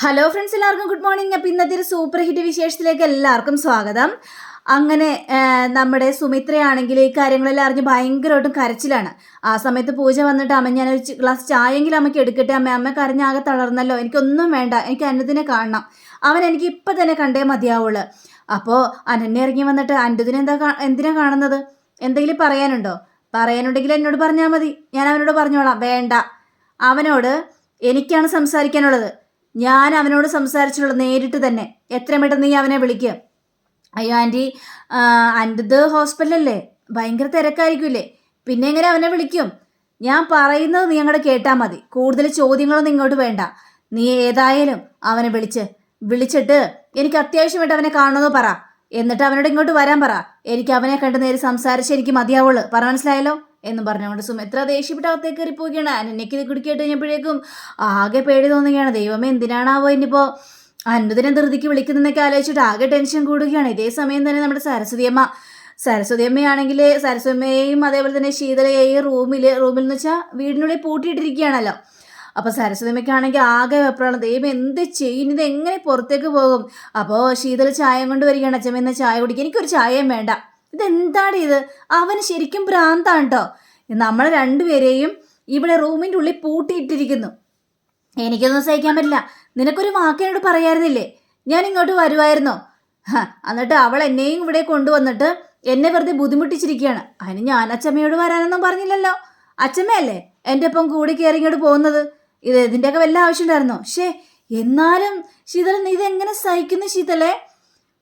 Hello friends എല്ലാവർക്കും good morning അപ്പം ഇന്നത്തെ ഒരു സൂപ്പർ ഹിറ്റ് വിശേഷത്തിലേക്ക് എല്ലാവർക്കും സ്വാഗതം. അങ്ങനെ നമ്മുടെ സുമിത്രയാണെങ്കിൽ ഈ കാര്യങ്ങളെല്ലാം അറിഞ്ഞ് ഭയങ്കരമായിട്ടും കരച്ചിലാണ്. ആ സമയത്ത് പൂജ വന്നിട്ട് അമ്മ ഞാനൊരു ഗ്ലാസ് ചായെങ്കിലും അമ്മയ്ക്ക് എടുക്കട്ടെ അമ്മ അമ്മ കരഞ്ഞാകെ തളർന്നല്ലോ എനിക്കൊന്നും വേണ്ട എനിക്ക് അന്നതിനെ കാണണം. അവൻ എനിക്ക് ഇപ്പം തന്നെ കണ്ടേ മതിയാവുള്ളൂ. അപ്പോൾ അനന്യ ഇറങ്ങി വന്നിട്ട് അനുദിനെ എന്താ എന്തിനാ കാണുന്നത്? എന്തെങ്കിലും പറയാനുണ്ടോ? പറയാനുണ്ടെങ്കിൽ എന്നോട് പറഞ്ഞാൽ മതി. ഞാൻ അവനോട് പറഞ്ഞോളാം. വേണ്ട. അവനോട് എനിക്കാണ് സംസാരിക്കാനുള്ളത്. ഞാൻ അവനോട് സംസാരിച്ചുള്ളൂ നേരിട്ട് തന്നെ. എത്രയും പെട്ടെന്ന് നീ അവനെ വിളിക്കുക അയ്യോ ആന്റി അന്റത് ഹോസ്പിറ്റലല്ലേ? ഭയങ്കര തിരക്കായിരിക്കില്ലേ? പിന്നെ എങ്ങനെ അവനെ വിളിക്കും? ഞാൻ പറയുന്നത് നീ അങ്ങോട്ട് കേട്ടാൽ മതി. കൂടുതൽ ചോദ്യങ്ങളൊന്നും ഇങ്ങോട്ട് വേണ്ട. നീ ഏതായാലും അവനെ വിളിച്ച് വിളിച്ചിട്ട് എനിക്ക് അത്യാവശ്യമായിട്ട് അവനെ കാണണമെന്ന് പറ. എന്നിട്ട് അവനോട് ഇങ്ങോട്ട് വരാൻ പറ. എനിക്ക് അവനെ കണ്ട് നേരി സംസാരിച്ച് എനിക്ക് മതിയാവുള്ളൂ. പറ മനസ്സിലായല്ലോ? എന്ന് പറഞ്ഞുകൊണ്ട് സുമിത്ര ദേഷ്യപ്പെട്ട് അകത്തേക്ക് കയറി പോവുകയാണ് അനന്യക്ക് ഇത് കുടിക്കേട്ട് കഴിഞ്ഞപ്പോഴേക്കും ആകെ പേടി തോന്നുകയാണ്. ദൈവമേ എന്തിനാണാവോ ഇനിയിപ്പോൾ അൻപതിനെ ധൃതിക്ക് വിളിക്കുന്നതൊക്കെ ആലോചിച്ചിട്ട് ആകെ ടെൻഷൻ കൂടുകയാണ്. ഇതേ സമയം തന്നെ നമ്മുടെ സരസ്വതിയമ്മ സരസ്വതിയമ്മയാണെങ്കിൽ സരസ്വതിയമ്മയെയും അതേപോലെ തന്നെ ശീതളയെയും റൂമിൽ റൂമിൽ എന്ന് വെച്ചാൽ വീടിനുള്ളിൽ പൂട്ടിയിട്ടിരിക്കുകയാണല്ലോ. അപ്പോൾ സരസ്വതിയമ്മയ്ക്കാണെങ്കിൽ ആകെ വെപ്രാളം. ദൈവം എന്ത് ചെയ്യും? ഇത് എങ്ങനെ പുറത്തേക്ക് പോകും? അപ്പോൾ ശീതള ചായ കൊണ്ട് വരികയാണ്. അച്ഛമ്മ എന്ന ചായ കുടിക്കുക എനിക്കൊരു ചായയും വേണ്ട. ഇതെന്താണ് ഇത്? അവന് ശരിക്കും ഭ്രാന്താണ് കേട്ടോ നമ്മൾ രണ്ടുപേരെയും ഇവിടെ റൂമിന്റെ ഉള്ളിൽ പൂട്ടിയിട്ടിരിക്കുന്നു. എനിക്കൊന്നും സഹിക്കാൻ പറ്റില്ല. നിനക്കൊരു വാക്കിനോട് പറയായിരുന്നില്ലേ? ഞാൻ ഇങ്ങോട്ട് വരുമായിരുന്നോ എന്നിട്ട് അവൾ എന്നെയും ഇവിടെ കൊണ്ടുവന്നിട്ട് എന്നെ വെറുതെ ബുദ്ധിമുട്ടിച്ചിരിക്കുകയാണ്. അതിന് ഞാൻ അച്ചമ്മയോട് വരാനൊന്നും പറഞ്ഞില്ലല്ലോ. അച്ചമ്മയല്ലേ എന്റെ ഒപ്പം കൂടി കയറി ഇങ്ങോട്ട് പോകുന്നത്? ഇത് ഇതിന്റെയൊക്കെ വല്ല ആവശ്യം ഉണ്ടായിരുന്നോ? ഷേ എന്നാലും ശീതള നീ ഇതെങ്ങനെ സഹിക്കുന്നു ശീതളെ?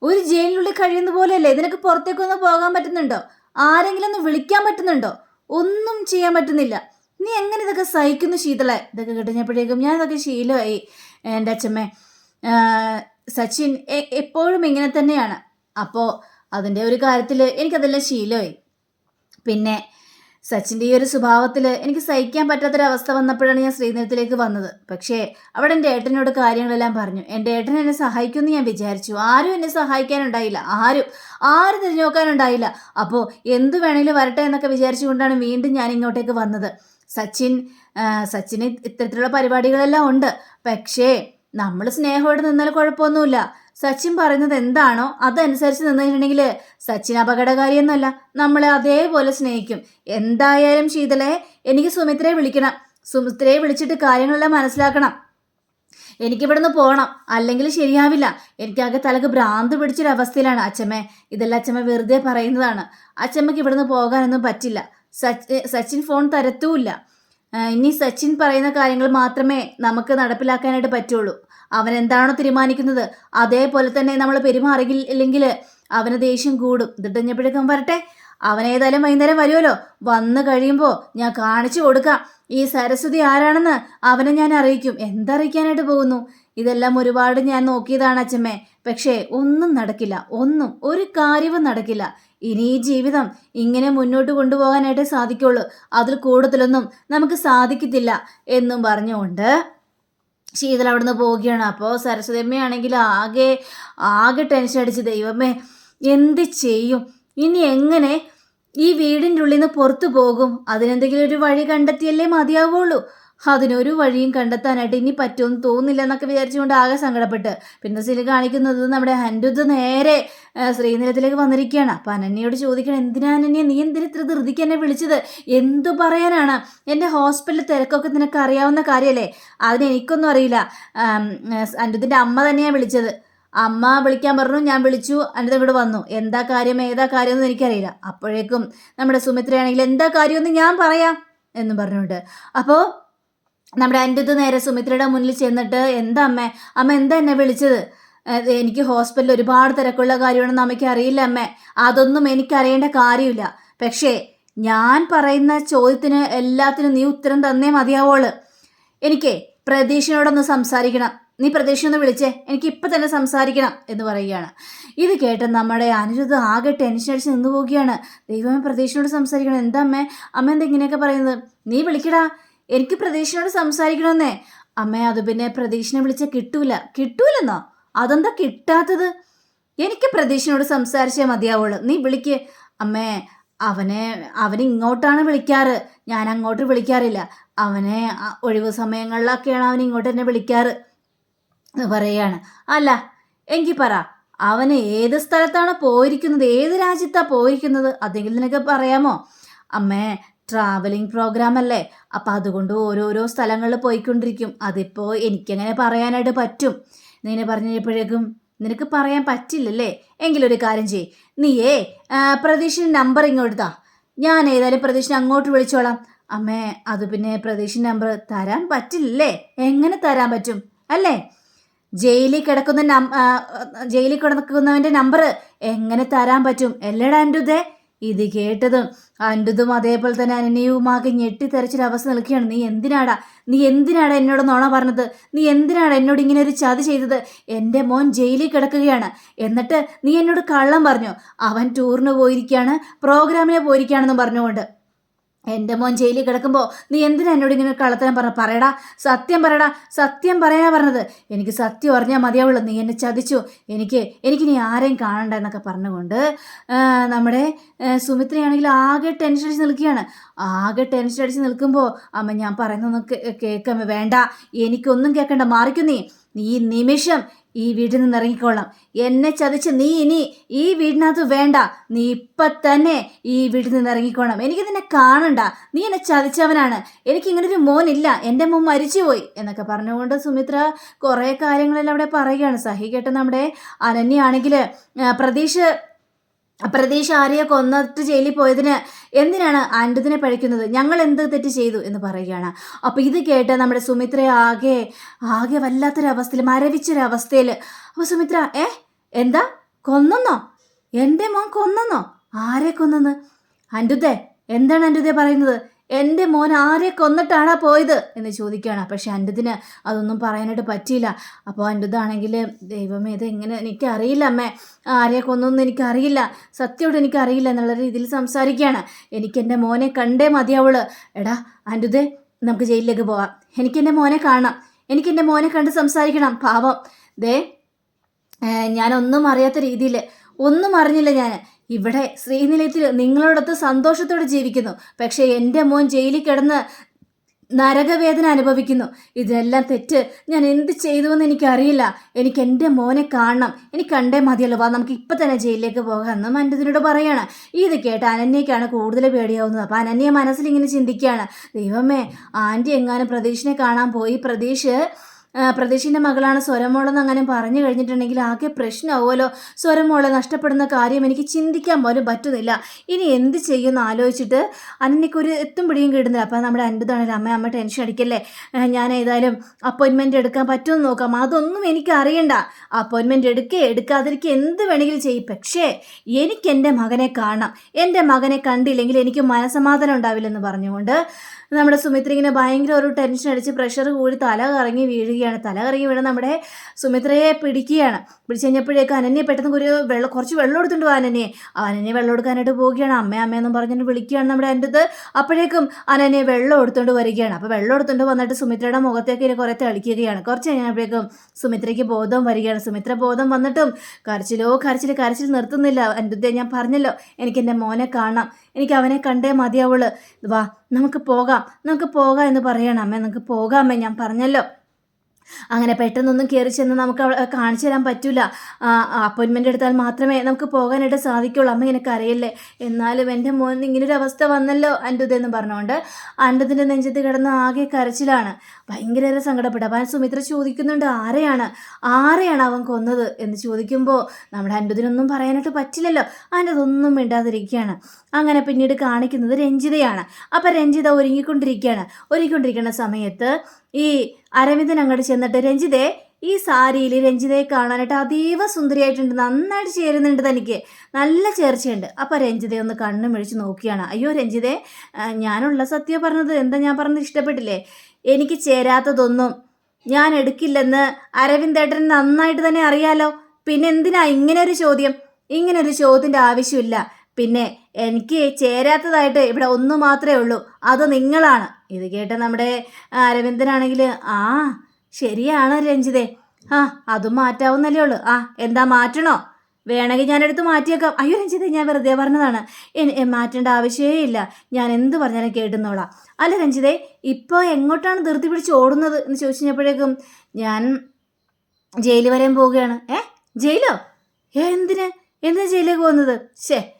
ഒരു ജയിലിനുള്ളിൽ കഴിയുന്ന പോലെയല്ലേ? ഇതിനൊക്കെ പുറത്തേക്കൊന്ന് പോകാൻ പറ്റുന്നുണ്ടോ? ആരെങ്കിലും ഒന്ന് വിളിക്കാൻ പറ്റുന്നുണ്ടോ? ഒന്നും ചെയ്യാൻ പറ്റുന്നില്ല. നീ എങ്ങനെ ഇതൊക്കെ സഹിക്കുന്നു ശീതളെ? ഇതൊക്കെ കിട്ടുന്നപ്പോഴേക്കും ഞാൻ ഇതൊക്കെ ശീലമായി. എന്റെ അച്ഛമ്മേ സച്ചിൻ എപ്പോഴും ഇങ്ങനെ തന്നെയാണ്. അപ്പോൾ അതിന്റെ ഒരു കാര്യത്തിൽ എനിക്കതെല്ലാം ശീലമായി. പിന്നെ സച്ചിന്റെ ഈ ഒരു സ്വഭാവത്തിൽ എനിക്ക് സഹിക്കാൻ പറ്റാത്തൊരവസ്ഥ വന്നപ്പോഴാണ് ഞാൻ ശ്രീനിരത്തിലേക്ക് വന്നത്. പക്ഷേ അവിടെ എന്റെ ഏട്ടനോട് കാര്യങ്ങളെല്ലാം പറഞ്ഞു. എന്റെ ഏട്ടൻ എന്നെ സഹായിക്കുമെന്ന് ഞാൻ വിചാരിച്ചു. ആരും എന്നെ സഹായിക്കാനുണ്ടായില്ല. ആരും ആരും തിരിഞ്ഞു നോക്കാനുണ്ടായില്ല അപ്പോൾ എന്ത് വേണമെങ്കിലും വരട്ടെ എന്നൊക്കെ വിചാരിച്ചുകൊണ്ടാണ് വീണ്ടും ഞാൻ ഇങ്ങോട്ടേക്ക് വന്നത്. സച്ചിൻ സച്ചിന് ഇത്തരത്തിലുള്ള പരിപാടികളെല്ലാം ഉണ്ട്. പക്ഷേ നമ്മൾ സ്നേഹത്തോടെ നിന്നാൽ കുഴപ്പമൊന്നുമില്ല. സച്ചിൻ പറയുന്നത് എന്താണോ അതനുസരിച്ച് നിന്നിട്ടുണ്ടെങ്കിൽ സച്ചിൻ അപകടകാരിയൊന്നുമല്ല നമ്മളെ അതേപോലെ സ്നേഹിക്കും. എന്തായാലും ശീതലെ എനിക്ക് സുമിത്രയെ വിളിക്കണം. സുമിത്രയെ വിളിച്ചിട്ട് കാര്യങ്ങളെല്ലാം മനസ്സിലാക്കണം. എനിക്കിവിടുന്ന് പോകണം. അല്ലെങ്കിൽ ശരിയാവില്ല. എനിക്കാകെ തലക്ക് ഭ്രാന്ത് പിടിച്ചൊരവസ്ഥയിലാണ് അച്ഛമ്മേ ഇതെല്ലാം അച്ഛമ്മ വെറുതെ പറയുന്നതാണ്. അച്ഛമ്മയ്ക്ക് ഇവിടുന്ന് പോകാനൊന്നും പറ്റില്ല. സച്ച് സച്ചിൻ ഫോൺ തരത്തുമില്ല. ഇനി സച്ചിൻ പറയുന്ന കാര്യങ്ങൾ മാത്രമേ നമുക്ക് നടപ്പിലാക്കാനായിട്ട് പറ്റുള്ളൂ. അവൻ എന്താണോ തീരുമാനിക്കുന്നത്? അതേപോലെ തന്നെ നമ്മൾ പെരുമാറിയില്ലെങ്കിൽ അവന് ദേഷ്യം കൂടും. ഇതിട്ടഞ്ഞപ്പോഴേക്കും വരട്ടെ. അവൻ ഏതായാലും വൈകുന്നേരം വരുമല്ലോ വന്നു കഴിയുമ്പോൾ ഞാൻ കാണിച്ചു കൊടുക്കാം. ഈ സരസ്വതി ആരാണെന്ന് അവനെ ഞാൻ അറിയിക്കും. എന്തറിയിക്കാനായിട്ട് പോകുന്നു? ഇതെല്ലാം ഒരുപാട് ഞാൻ നോക്കിയതാണ് അച്ഛമ്മേ. പക്ഷേ ഒന്നും നടക്കില്ല. ഒന്നും ഒരു കാര്യവും നടക്കില്ല. ഇനി ഈ ജീവിതം ഇങ്ങനെ മുന്നോട്ട് കൊണ്ടുപോകാനായിട്ട് സാധിക്കുള്ളൂ. അതിൽ കൂടുതലൊന്നും നമുക്ക് സാധിക്കത്തില്ല എന്നും പറഞ്ഞുകൊണ്ട് ശീതൾ അവിടുന്ന് പോവുകയാണ്. അപ്പോൾ സരസ്വതി അമ്മയാണെങ്കിൽ ആകെ ആകെ ടെൻഷൻ അടിച്ച് ദൈവമേ എന്ത് ചെയ്യും? ഇനി എങ്ങനെ ഈ വീടിന്റെ ഉള്ളിൽ നിന്ന് പുറത്തു പോകും? അതിനെന്തെങ്കിലും ഒരു വഴി കണ്ടെത്തിയല്ലേ മതിയാവുള്ളൂ. അതിനൊരു വഴിയും കണ്ടെത്താനായിട്ട് ഇനി പറ്റുമെന്ന് തോന്നുന്നില്ല എന്നൊക്കെ വിചാരിച്ചുകൊണ്ട് ആകെ സങ്കടപ്പെട്ട്. പിന്നെ സിൽ കാണിക്കുന്നത് നമ്മുടെ ഹൻഡുദ് നേരെ ശ്രീനിലത്തിലേക്ക് വന്നിരിക്കുകയാണ്. അപ്പം അനന്യയോട് ചോദിക്കണം എന്തിനാ അനന്യ? നീ എന്തിനു ഇത്ര ധൃതിക്ക് എന്നെ വിളിച്ചത്? എന്തു പറയാനാണ്? എന്റെ ഹോസ്പിറ്റലിൽ തിരക്കൊക്കെ നിനക്ക് അറിയാവുന്ന കാര്യമല്ലേ അതിന് എനിക്കൊന്നും അറിയില്ല. അനുദിന്റെ അമ്മ തന്നെയാണ് വിളിച്ചത്. അമ്മ വിളിക്കാൻ പറഞ്ഞു ഞാൻ വിളിച്ചു. അനിത ഇവിടെ വന്നു. എന്താ കാര്യം? ഏതാ കാര്യമെന്ന് എനിക്കറിയില്ല. അപ്പോഴേക്കും നമ്മുടെ സുമിത്രയാണെങ്കിൽ എന്താ കാര്യമെന്ന് ഞാൻ പറയാം എന്നും പറഞ്ഞുകൊണ്ട്. അപ്പോൾ നമ്മുടെ അനിരുദ്ധ നേരെ സുമിത്രയുടെ മുന്നിൽ ചെന്നിട്ട് എന്താ അമ്മേ? അമ്മ എന്താ എന്നെ വിളിച്ചത്? എനിക്ക് ഹോസ്പിറ്റലിൽ ഒരുപാട് തിരക്കുള്ള കാര്യമാണെന്ന് അമ്മയ്ക്ക് അറിയില്ല അമ്മേ. അതൊന്നും എനിക്കറിയേണ്ട കാര്യമില്ല. പക്ഷേ ഞാൻ പറയുന്ന ചോദ്യത്തിന് എല്ലാത്തിനും നീ ഉത്തരം തന്നേ മതിയാവോൾ എനിക്കേ പ്രതീക്ഷയോടൊന്ന് സംസാരിക്കണം. നീ പ്രതീക്ഷ ഒന്ന് വിളിച്ചേ. എനിക്ക് ഇപ്പം തന്നെ സംസാരിക്കണം എന്ന് പറയുകയാണ്. ഇത് കേട്ട് നമ്മുടെ അനിരുദ്ധ ആകെ ടെൻഷൻ അടിച്ച് നിന്ന് പോവുകയാണ്. ദൈവമേ പ്രതീക്ഷയോട് സംസാരിക്കണം. എന്താ അമ്മേ? അമ്മ എന്താ ഇങ്ങനെയൊക്കെ പറയുന്നത്? നീ വിളിക്കടാ. എനിക്ക് പ്രതീക്ഷയോട് സംസാരിക്കണമെന്നേ. അമ്മേ അത് പിന്നെ പ്രതീക്ഷനെ വിളിച്ചാൽ കിട്ടൂല. കിട്ടൂലെന്നോ? അതെന്താ കിട്ടാത്തത്? എനിക്ക് പ്രതീക്ഷനോട് സംസാരിച്ചേ മതിയാവുള്ളൂ. നീ വിളിക്ക്. അമ്മേ അവനെ അവൻ ഇങ്ങോട്ടാണ് വിളിക്കാറ്. ഞാൻ അങ്ങോട്ട് വിളിക്കാറില്ല. അവനെ ഒഴിവ് സമയങ്ങളിലൊക്കെയാണ് അവൻ ഇങ്ങോട്ട് എന്നെ വിളിക്കാറ് പറയാണ് അല്ല എങ്കിൽ പറ. അവന് ഏത് സ്ഥലത്താണ് പോയിരിക്കുന്നത്? ഏത് രാജ്യത്താണ് പോയിരിക്കുന്നത്? അതെങ്കിലും നിനക്ക് പറയാമോ? അമ്മേ ട്രാവലിംഗ് പ്രോഗ്രാം അല്ലേ? അപ്പം അതുകൊണ്ട് ഓരോരോ സ്ഥലങ്ങളിൽ പോയിക്കൊണ്ടിരിക്കും. അതിപ്പോൾ എനിക്കങ്ങനെ പറയാനായിട്ട് പറ്റും. നീനെ പറഞ്ഞപ്പോഴേക്കും നിനക്ക് പറയാൻ പറ്റില്ലല്ലേ? എങ്കിലൊരു കാര്യം ചെയ് നീയേ പ്രതീക്ഷിന് നമ്പർ ഇങ്ങോട്ട് താ. ഞാൻ ഏതായാലും പ്രതീക്ഷിനെ അങ്ങോട്ട് വിളിച്ചോളാം. അമ്മേ അത് പിന്നെ പ്രതീക്ഷ നമ്പർ തരാൻ പറ്റില്ലല്ലേ? എങ്ങനെ തരാൻ പറ്റും? അല്ലേ? ജയിലിൽ കിടക്കുന്ന നം ജയിലിൽ കിടക്കുന്നവന്റെ നമ്പർ എങ്ങനെ തരാൻ പറ്റും? എല്ലടാ അൻഡുദേ? ഇത് കേട്ടതും അൻഡുതും അതേപോലെ തന്നെ അനന്യവുമാകെ ഞെട്ടിത്തെറിച്ചൊരവസ്ഥ നിൽക്കുകയാണ്. നീ എന്തിനാടാ? നീ എന്തിനാടാ എന്നോട് നോണ പറഞ്ഞത്? നീ എന്തിനാടാ എന്നോട് ഇങ്ങനെ ഒരു ചതി ചെയ്തത്? എന്റെ മോൻ ജയിലിൽ കിടക്കുകയാണ്. എന്നിട്ട് നീ എന്നോട് കള്ളം പറഞ്ഞു. അവൻ ടൂറിന് പോയിരിക്കുകയാണ് പ്രോഗ്രാമിന് പോയിരിക്കുകയാണെന്നും പറഞ്ഞുകൊണ്ട്. എന്റെ മോൻ ജയിലിൽ കിടക്കുമ്പോൾ നീ എന്തിനാ എന്നോട് ഇങ്ങനെ കള്ളത്തരം പറഞ്ഞ? പറയടാ സത്യം പറയടാ സത്യം പറയാനാ പറഞ്ഞത്. എനിക്ക് സത്യം അറിഞ്ഞാൽ മതിയാവുള്ളൂ. നീ എന്നെ ചതിച്ചു. എനിക്ക് എനിക്ക് നീ ആരെയും കാണണ്ട എന്നൊക്കെ പറഞ്ഞുകൊണ്ട് നമ്മുടെ സുമിത്രയാണെങ്കിൽ ആകെ ടെൻഷൻ അടിച്ച് നിൽക്കുകയാണ്. ആകെ ടെൻഷൻ അടിച്ച് നിൽക്കുമ്പോൾ അമ്മ ഞാൻ പറയുന്നൊന്നും കേൾക്കാൻ വേണ്ട. എനിക്കൊന്നും കേൾക്കണ്ട. മാറിക്കുന്നേ നീ. നിമിഷം ഈ വീട്ടിൽ നിന്ന് ഇറങ്ങിക്കോളാം എന്നെ ചതിച്ച് നീ ഇനി ഈ വീടിനകത്ത് വേണ്ട. നീ ഇപ്പം തന്നെ ഈ വീട്ടിൽ നിന്ന് ഇറങ്ങിക്കോണം എനിക്ക് നിന്നെ കാണണ്ട. നീ എന്നെ ചതിച്ചവനാണ്. എനിക്ക് ഇങ്ങനെ ഒരു മോനില്ല. എന്റെ മോൻ മരിച്ചുപോയി എന്നൊക്കെ പറഞ്ഞുകൊണ്ട് സുമിത്ര കുറേ കാര്യങ്ങളെല്ലാം അവിടെ പറയുകയാണ്. സഹി കേട്ട നമ്മുടെ അനന്യാണെങ്കിൽ പ്രതീഷ് പ്രതീഷ് ആരെയോ കൊന്നിട്ട് ജയിലിൽ പോയതിന് എന്തിനാണ് അൻഡുദിനെ പഴിക്കുന്നത്? ഞങ്ങൾ എന്ത് തെറ്റ് ചെയ്തു എന്ന് പറയുകയാണ്. അപ്പോൾ ഇത് കേട്ട് നമ്മുടെ സുമിത്ര ആകെ ആകെ വല്ലാത്തൊരവസ്ഥയിൽ മരവിച്ചൊരവസ്ഥയിൽ അപ്പോൾ സുമിത്ര ഏ? എന്താ? കൊന്നെന്നോ? എന്റെ മോൻ കൊന്നെന്നോ? ആരെ കൊന്നെന്ന് അൻഡുദേ എന്താണ് അൻഡുദേ പറയുന്നത്? എന്റെ മോൻ ആരെ കൊന്നിട്ടാണാ പോയത്? എന്ന് ചോദിക്കുകയാണ്. പക്ഷെ അന്റെതിന് അതൊന്നും പറയാനായിട്ട് പറ്റിയില്ല. അപ്പോൾ അൻഡുദാണെങ്കിൽ ദൈവമേ ഇത് എങ്ങനെ എനിക്കറിയില്ല അമ്മേ. ആരെ കൊന്നൊന്നും എനിക്കറിയില്ല. സത്യമായിട്ട് എനിക്കറിയില്ല എന്നുള്ള രീതിയിൽ സംസാരിക്കുകയാണ്. എനിക്ക് എന്റെ മോനെ കണ്ടേ മതിയാവുള്ളൂ എടാ അന്റെ നമുക്ക് ജയിലിലേക്ക് പോവാം. എനിക്ക് എന്റെ മോനെ കാണാം എനിക്ക് എന്റെ മോനെ കണ്ട് സംസാരിക്കണം. പാവം. ദേ ഞാനൊന്നും അറിയാത്ത രീതിയിൽ ഒന്നും അറിഞ്ഞില്ല ഞാൻ ഇവിടെ ശ്രീനിലയത്തിൽ നിങ്ങളോടൊത്ത് സന്തോഷത്തോടെ ജീവിക്കുന്നു. പക്ഷേ എന്റെ മോൻ ജയിലിൽ കിടന്ന് നരകവേദന അനുഭവിക്കുന്നു. ഇതെല്ലാം തെറ്റ് ഞാൻ എന്ത് ചെയ്തുവെന്ന് എനിക്കറിയില്ല. എനിക്ക് എന്റെ മോനെ കാണണം. എനിക്ക് കണ്ടേ മതിയല്ലോ. വാ നമുക്ക് ഇപ്പം തന്നെ ജയിലിലേക്ക് പോകാമെന്ന് മന്റതിനോട് പറയാണ്. ഇത് കേട്ട് അനന്യയ്ക്കാണ് കൂടുതൽ പേടിയാവുന്നത്. അപ്പോൾ അനന്യ മനസ്സിൽ ഇങ്ങനെ ചിന്തിക്കുകയാണ്. ദൈവമേ ആന്റി എങ്ങാനും പ്രതീഷിനെ കാണാൻ പോയി. പ്രതീഷ് ആ, പ്രതീഷിന്റെ മകളാണ് സ്വരമോളെന്ന് അങ്ങനെ പറഞ്ഞു കഴിഞ്ഞിട്ടുണ്ടെങ്കിൽ ആകെ പ്രശ്നമാവുമല്ലോ. സ്വരമോളെ നഷ്ടപ്പെടുന്ന കാര്യം എനിക്ക് ചിന്തിക്കാൻ പോലും പറ്റുന്നില്ല. ഇനി എന്ത് ചെയ്യുമെന്ന് ആലോചിച്ചിട്ട് അന്നയ്ക്ക് ഒരു എത്തും പിടിയും കിട്ടുന്നില്ല. അപ്പം നമ്മുടെ അൻപതാണല്ലോ. അമ്മ അമ്മ ടെൻഷൻ അടിക്കല്ലേ? ഞാൻ ഏതായാലും അപ്പോയിൻമെന്റ് എടുക്കാൻ പറ്റുമെന്ന് നോക്കാം. അതൊന്നും എനിക്ക് അറിയണ്ട. അപ്പോയിൻമെന്റ് എടുക്കേ എടുക്കാതിരിക്കുക എന്ത് വേണമെങ്കിലും ചെയ്യും. പക്ഷേ എനിക്ക് എന്റെ മകനെ കാണണം. എന്റെ മകനെ കണ്ടില്ലെങ്കിൽ എനിക്ക് മനസമാധാനം ഉണ്ടാവില്ലെന്ന് പറഞ്ഞുകൊണ്ട് നമ്മുടെ സുമിത്രിങ്ങനെ ഭയങ്കര ഒരു ടെൻഷൻ അടിച്ച് പ്രഷർ കൂടി തല കറങ്ങി വീഴുകയാണ്. തല കറങ്ങി വീണ് നമ്മുടെ സുമിത്രയെ പിടിക്കുകയാണ്. പിടിച്ചു കഴിഞ്ഞപ്പോഴേക്ക് അനന്യ പെട്ടെന്ന് ഒരു വെള്ളം കുറച്ച് വെള്ളം എടുത്തുകൊണ്ട് പോകാൻ അനന്യെ അനന്യ വെള്ളം എടുക്കാനായിട്ട് പോവുകയാണ്. അമ്മ അമ്മയെന്നും പറഞ്ഞിട്ട് വിളിക്കുകയാണ് നമ്മുടെ എന്റെ അടുത്ത്. അപ്പോഴേക്കും അനന്യ വെള്ളം എടുത്തുകൊണ്ട് വരികയാണ്. അപ്പോൾ വെള്ളം എടുത്തുകൊണ്ട് വന്നിട്ട് സുമിത്രയുടെ മുഖത്തേക്ക് ഇനി കുറേ തെളിക്കുകയാണ്. കുറച്ച് കഴിഞ്ഞപ്പോഴേക്കും സുമിത്രയ്ക്ക് ബോധം വരികയാണ്. സുമിത്ര ബോധം വന്നിട്ടും കരച്ചിലോ കരച്ചിൽ കരച്ചിൽ നിർത്തുന്നില്ല. എന്റെ ഞാൻ പറഞ്ഞല്ലോ എനിക്ക് എന്റെ മോനെ കാണാം എനിക്ക് അവനെ കണ്ടേ മതിയാവുള്ളൂ. വാ നമുക്ക് പോകാം. നമുക്ക് പോകാം എന്ന് പറയണം. അമ്മേ നമുക്ക് പോകാമേ ഞാൻ പറഞ്ഞല്ലോ. അങ്ങനെ പെട്ടെന്നൊന്നും കയറി ചെന്ന് നമുക്ക് കാണിച്ചു തരാൻ പറ്റില്ല അപ്പോയിൻമെന്റ് എടുത്താൽ മാത്രമേ നമുക്ക് പോകാനായിട്ട് സാധിക്കുള്ളൂ. അമ്മ എനിക്ക് അറിയില്ലേ എന്നാലും എന്റെ മോൻ ഇങ്ങനൊരു അവസ്ഥ വന്നല്ലോ അന്റെതെന്ന് പറഞ്ഞുകൊണ്ട് അന്റതിന്റെ നെഞ്ചത്ത് കിടന്ന് ആകെ കരച്ചിലാണ്. ഭയങ്കര സങ്കടപ്പെട്ടു. അപ്പം സുമിത്ര ചോദിക്കുന്നുണ്ട് ആരെയാണ്? ആരെയാണ് അവൻ കൊന്നത്? എന്ന് ചോദിക്കുമ്പോൾ നമ്മുടെ അന്റതിനൊന്നും പറയാനായിട്ട് പറ്റില്ലല്ലോ. അന്റതൊന്നും മിണ്ടാതിരിക്കുകയാണ്. അങ്ങനെ പിന്നീട് കാണിക്കുന്നത് രഞ്ജിതയാണ്. അപ്പം രഞ്ജിത ഒരുങ്ങിക്കൊണ്ടിരിക്കുകയാണ്. ഒരുങ്ങിക്കൊണ്ടിരിക്കുന്ന സമയത്ത് ഈ അരവിന്ദൻ അങ്ങോട്ട് ചെന്നിട്ട് രഞ്ജിതേ ഈ സാരിയിൽ രഞ്ജിതയെ കാണാനായിട്ട് അതീവ സുന്ദരിയായിട്ടുണ്ട്. നന്നായിട്ട് ചേരുന്നുണ്ട് തനിക്ക്. നല്ല ചേർച്ചയുണ്ട്. അപ്പോൾ രഞ്ജിതയെ ഒന്ന് കണ്ണു മിഴിച്ച് നോക്കിയാണ്. അയ്യോ രഞ്ജിതേ ഞാനുള്ള സത്യം പറഞ്ഞത് എന്താ ഞാൻ പറഞ്ഞത് ഇഷ്ടപ്പെട്ടില്ലേ? എനിക്ക് ചേരാത്തതൊന്നും ഞാൻ എടുക്കില്ലെന്ന് അരവിന്ദേട്ടൻ നന്നായിട്ട് തന്നെ അറിയാലോ. പിന്നെ എന്തിനാ ഇങ്ങനെ ഒരു ചോദ്യം? ഇങ്ങനെ ഒരു ചോദ്യത്തിന്റെ ആവശ്യമില്ല. പിന്നെ എനിക്ക് ചേരാത്തതായിട്ട് ഇവിടെ ഒന്ന് മാത്രമേ ഉള്ളൂ. അത് നിങ്ങളാണ്. ഇത് കേട്ട നമ്മുടെ അരവിന്ദനാണെങ്കിൽ ആ ശരിയാണ് രഞ്ജിതേ. ആ അതും മാറ്റാവുന്നല്ലേ ഉള്ളൂ. ആ എന്താ മാറ്റണോ? വേണമെങ്കിൽ ഞാനെടുത്ത് മാറ്റിയേക്കാം. അയ്യോ രഞ്ജിതേ ഞാൻ വെറുതെ പറഞ്ഞതാണ്. മാറ്റേണ്ട ആവശ്യമേ ഇല്ല. ഞാൻ എന്ത് പറഞ്ഞാലും കേട്ടുന്നോളാം. അല്ല രഞ്ജിതേ ഇപ്പോൾ എങ്ങോട്ടാണ് ധൃതി പിടിച്ച് ഓടുന്നത് എന്ന് ചോദിച്ചു കഴിഞ്ഞപ്പോഴേക്കും ഞാൻ ജയിലിൽ വരാൻ പോവുകയാണ്. ഏ? ജയിലോ? എന്തിന്? എന്തിനാ ജയിലിലേക്ക് പോകുന്നത്? ശേ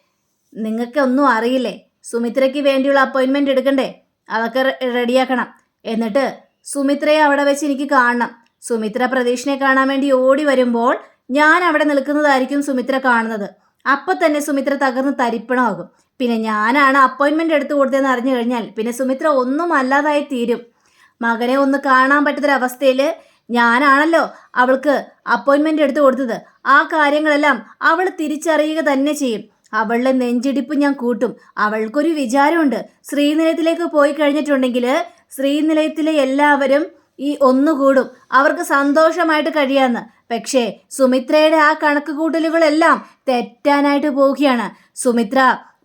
നിങ്ങൾക്ക് ഒന്നും അറിയില്ലേ? സുമിത്രയ്ക്ക് വേണ്ടിയുള്ള അപ്പോയിൻമെന്റ് എടുക്കണ്ടേ? അതൊക്കെ റെഡിയാക്കണം. എന്നിട്ട് സുമിത്രയെ അവിടെ വെച്ച് എനിക്ക് കാണണം. സുമിത്ര പ്രതീക്ഷനെ കാണാൻ വേണ്ടി ഓടി വരുമ്പോൾ ഞാൻ അവിടെ നിൽക്കുന്നതായിരിക്കും സുമിത്ര കാണുന്നത്. അപ്പം തന്നെ സുമിത്ര തകർന്ന് തരിപ്പണമാകും. പിന്നെ ഞാനാണ് അപ്പോയിൻമെന്റ് എടുത്തു കൊടുത്തതെന്ന് അറിഞ്ഞു കഴിഞ്ഞാൽ പിന്നെ സുമിത്ര ഒന്നും അല്ലാതായി തീരും. മകനെ ഒന്ന് കാണാൻ പറ്റുന്നൊരവസ്ഥയിൽ ഞാനാണല്ലോ അവൾക്ക് അപ്പോയിൻമെന്റ് എടുത്തു കൊടുത്തത്. ആ കാര്യങ്ങളെല്ലാം അവൾ തിരിച്ചറിയുക തന്നെ ചെയ്യും. അവളുടെ നെഞ്ചിടിപ്പ് ഞാൻ കൂട്ടും. അവൾക്കൊരു വിചാരമുണ്ട്. ശ്രീനിലയത്തിലേക്ക് പോയി കഴിഞ്ഞിട്ടുണ്ടെങ്കിൽ ശ്രീനിലയത്തിലെ എല്ലാവരും ഈ ഒന്നുകൂടും. അവർക്ക് സന്തോഷമായിട്ട് കഴിയാന്ന്. പക്ഷേ സുമിത്രയുടെ ആ കണക്ക് കൂട്ടലുകളെല്ലാം തെറ്റാനായിട്ട് പോവുകയാണ്. സുമിത്ര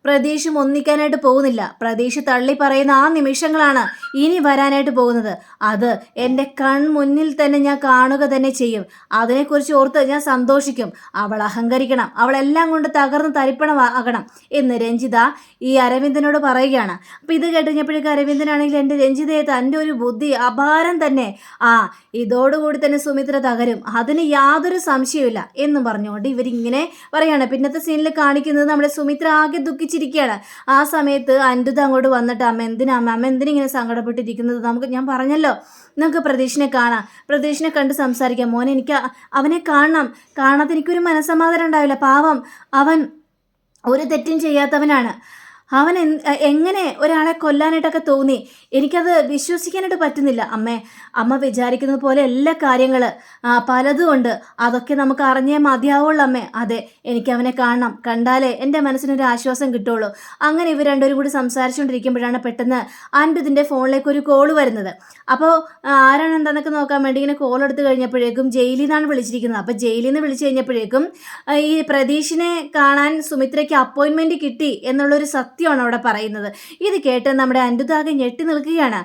പ്രതീക്ഷും ഒന്നിക്കാനായിട്ട് പോകുന്നില്ല. പ്രതീക്ഷ തള്ളി പറയുന്ന ആ നിമിഷങ്ങളാണ് ഇനി വരാനായിട്ട് പോകുന്നത്. അത് എന്റെ കൺമുന്നിൽ തന്നെ ഞാൻ കാണുക തന്നെ ചെയ്യും. അതിനെക്കുറിച്ച് ഓർത്ത് ഞാൻ സന്തോഷിക്കും. അവൾ അഹങ്കരിക്കണം. അവളെല്ലാം കൊണ്ട് തകർന്ന് തരിപ്പണം ആകണം എന്ന് രഞ്ജിത ഈ അരവിന്ദനോട് പറയുകയാണ്. അപ്പം ഇത് കേട്ടുകഴിഞ്ഞപ്പോഴേക്കും അരവിന്ദനാണെങ്കിൽ എന്റെ രഞ്ജിതയെ തന്റെ ഒരു ബുദ്ധി അപാരം തന്നെ ആ ഇതോടുകൂടി തന്നെ സുമിത്ര തകരും. അതിന് യാതൊരു സംശയവുമില്ല എന്നും പറഞ്ഞുകൊണ്ട് ഇവരിങ്ങനെ പറയാണ്. പിന്നത്തെ സീനിൽ കാണിക്കുന്നത് നമ്മുടെ സുമിത്ര ആകെ ദുഃഖിച്ചിരിക്കുകയാണ് ആ സമയത്ത് അൻഡുത അങ്ങോട്ട് വന്നിട്ട് അമ്മ എന്തിനാ അമ്മ? അമ്മ എന്തിനിങ്ങനെ സങ്കടപ്പെട്ടിരിക്കുന്നത്? നമുക്ക് ഞാൻ പറഞ്ഞല്ലോ നമുക്ക് പ്രതീഷിനെ കാണാം. പ്രതീഷിനെ കണ്ട് സംസാരിക്കാം. മോനെ എനിക്ക് അവനെ കാണണം. കാണാതെ എനിക്കൊരു മനസ്സമാധാനം ഉണ്ടാവില്ല. പാവം. അവൻ ഒരു തെറ്റും ചെയ്യാത്തവനാണ്. അവൻ എങ്ങനെ ഒരാളെ കൊല്ലാനായിട്ടൊക്കെ തോന്നി? എനിക്കത് വിശ്വസിക്കാനായിട്ട് പറ്റുന്നില്ല. അമ്മേ അമ്മ വിചാരിക്കുന്നത് പോലെ എല്ലാ കാര്യങ്ങൾ പലതും ഉണ്ട്. അതൊക്കെ നമുക്ക് അറിഞ്ഞേ മതിയാവുള്ളൂ അമ്മേ. അതെ എനിക്ക് അവനെ കാണണം. കണ്ടാലേ എന്റെ മനസ്സിനൊരു ആശ്വാസം കിട്ടുള്ളൂ. അങ്ങനെ ഇവർ രണ്ടുപേരും കൂടി സംസാരിച്ചുകൊണ്ടിരിക്കുമ്പോഴാണ് പെട്ടെന്ന് അൻപതിന്റെ ഫോണിലേക്ക് ഒരു കോൾ വരുന്നത്. അപ്പോൾ ആരാണ് എന്താണെന്നൊക്കെ നോക്കാൻ വേണ്ടി ഇങ്ങനെ കോൾ എടുത്തു കഴിഞ്ഞപ്പോഴേക്കും ജയിലിൽ നിന്നാണ് വിളിച്ചിരിക്കുന്നത്. അപ്പോൾ ജയിലിൽ നിന്ന് വിളിച്ചു കഴിഞ്ഞപ്പോഴേക്കും ഈ പ്രതീഷിനെ കാണാൻ സുമിത്രയ്ക്ക് അപ്പോയിൻമെന്റ് കിട്ടി എന്നുള്ളൊരു സത്യമാണ് അവിടെ പറയുന്നത്. ഇത് കേട്ട് നമ്മുടെ അൻഡുതാകെ ഞെട്ടി നിൽക്കുകയാണ്.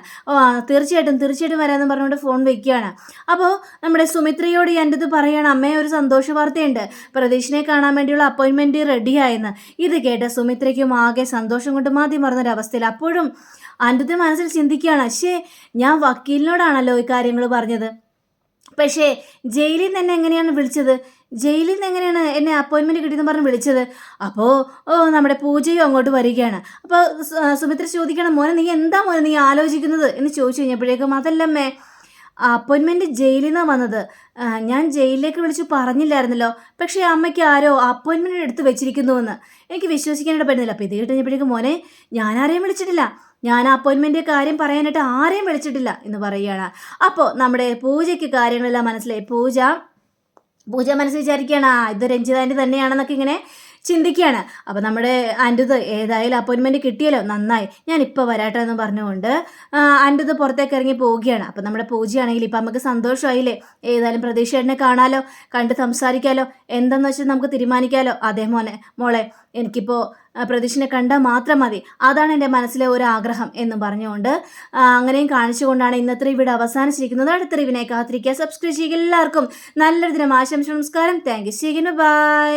തീർച്ചയായിട്ടും തീർച്ചയായിട്ടും വരാമെന്ന് പറഞ്ഞുകൊണ്ട് ഫോൺ വയ്ക്കുകയാണ് അപ്പോൾ നമ്മുടെ സുമിത്രയോട് ഈ അൻഡുത് പറയുകയാണ് അമ്മയെ ഒരു സന്തോഷ വാർത്തയുണ്ട്. പ്രതീക്ഷിനെ കാണാൻ വേണ്ടിയുള്ള അപ്പോയിൻമെന്റ് റെഡിയായെന്ന് ഇത് കേട്ട് സുമിത്രയ്ക്കും ആകെ സന്തോഷം കൊണ്ട് മാതി മറന്നൊരവസ്ഥയിൽ അപ്പോഴും അൻഡുത്തെ മനസ്സിൽ ചിന്തിക്കുകയാണ് ശേ ഞാൻ വക്കീലിനോടാണല്ലോ ഈ കാര്യങ്ങൾ പറഞ്ഞത്. പക്ഷേ ജയിലിൽ നിന്ന് എങ്ങനെയാണ് വിളിച്ചത്? ജയിലിൽ നിന്ന് എങ്ങനെയാണ് എന്നെ അപ്പോയിൻമെന്റ് കിട്ടിയെന്ന് പറഞ്ഞ് വിളിച്ചത്? അപ്പോൾ ഓ നമ്മുടെ പൂജയും അങ്ങോട്ട് വരികയാണ്. അപ്പോൾ സുമിത്ര ചോദിക്കണം മോനെ നീ എന്താ മോനെ നീ ആലോചിക്കുന്നത്? എന്ന് ചോദിച്ചു കഴിഞ്ഞപ്പോഴേക്കും അതല്ലമ്മേ അപ്പോയിൻമെന്റ് ജയിലിൽ നിന്നാണ് വന്നത് ഞാൻ ജയിലിലേക്ക് വിളിച്ച് പറഞ്ഞില്ലായിരുന്നല്ലോ. പക്ഷേ അമ്മയ്ക്ക് ആരോ അപ്പോയിൻമെന്റ് എടുത്ത് വെച്ചിരിക്കുന്നുവെന്ന്. എനിക്ക് വിശ്വസിക്കാനായിട്ട് പറ്റുന്നില്ല അപ്പോൾ ഇത് കഴിഞ്ഞപ്പോഴേക്കും മോനെ ഞാൻ ആരെയും വിളിച്ചിട്ടില്ല. ഞാൻ അപ്പോയിൻമെന്റ് കാര്യം പറയാനായിട്ട് ആരെയും വിളിച്ചിട്ടില്ല എന്ന് പറയുകയാണ്. അപ്പോൾ നമ്മുടെ പൂജയ്ക്ക് കാര്യങ്ങളെല്ലാം മനസ്സിലായി. പൂജ പൂജ മനസ്സ് വിചാരിക്കുകയാണ്. ഇത് രഞ്ജിതാന്റെ തന്നെയാണെന്നൊക്കെ ഇങ്ങനെ ചിന്തിക്കുകയാണ്. അപ്പോൾ നമ്മുടെ അന്റത് ഏതായാലും അപ്പോയിൻമെന്റ് കിട്ടിയല്ലോ? നന്നായി. ഞാൻ ഇപ്പോൾ വരാട്ടെ എന്ന് പറഞ്ഞുകൊണ്ട് അന്റത് പുറത്തേക്ക് ഇറങ്ങി പോവുകയാണ്. അപ്പോൾ നമ്മുടെ പൂജയാണെങ്കിൽ ഇപ്പം നമുക്ക് സന്തോഷമായില്ലേ? ഏതായാലും പ്രതീക്ഷേട്ടനെ കാണാലോ? കണ്ട് സംസാരിക്കാലോ? എന്തെന്ന് വെച്ചാൽ നമുക്ക് തീരുമാനിക്കാലോ? അതേ മോനെ മോളെ എനിക്കിപ്പോൾ പ്രതീക്ഷനെ കണ്ടാൽ മാത്രം മതി. അതാണ് എന്റെ മനസ്സിലെ ഒരു ആഗ്രഹം എന്ന് പറഞ്ഞുകൊണ്ട് അങ്ങനെയും കാണിച്ചുകൊണ്ടാണ് ഇന്നത്തെ ഇവിടെ അവസാനിച്ചിരിക്കുന്നത്. അടുത്ത റിവിനെ കാത്തിരിക്കുക. സബ്സ്ക്രൈബ് ചെയ്യുക എല്ലാവർക്കും. നല്ലൊരു ദിനം. ആശംസ നമസ്കാരം. താങ്ക് യു ശരി ബൈ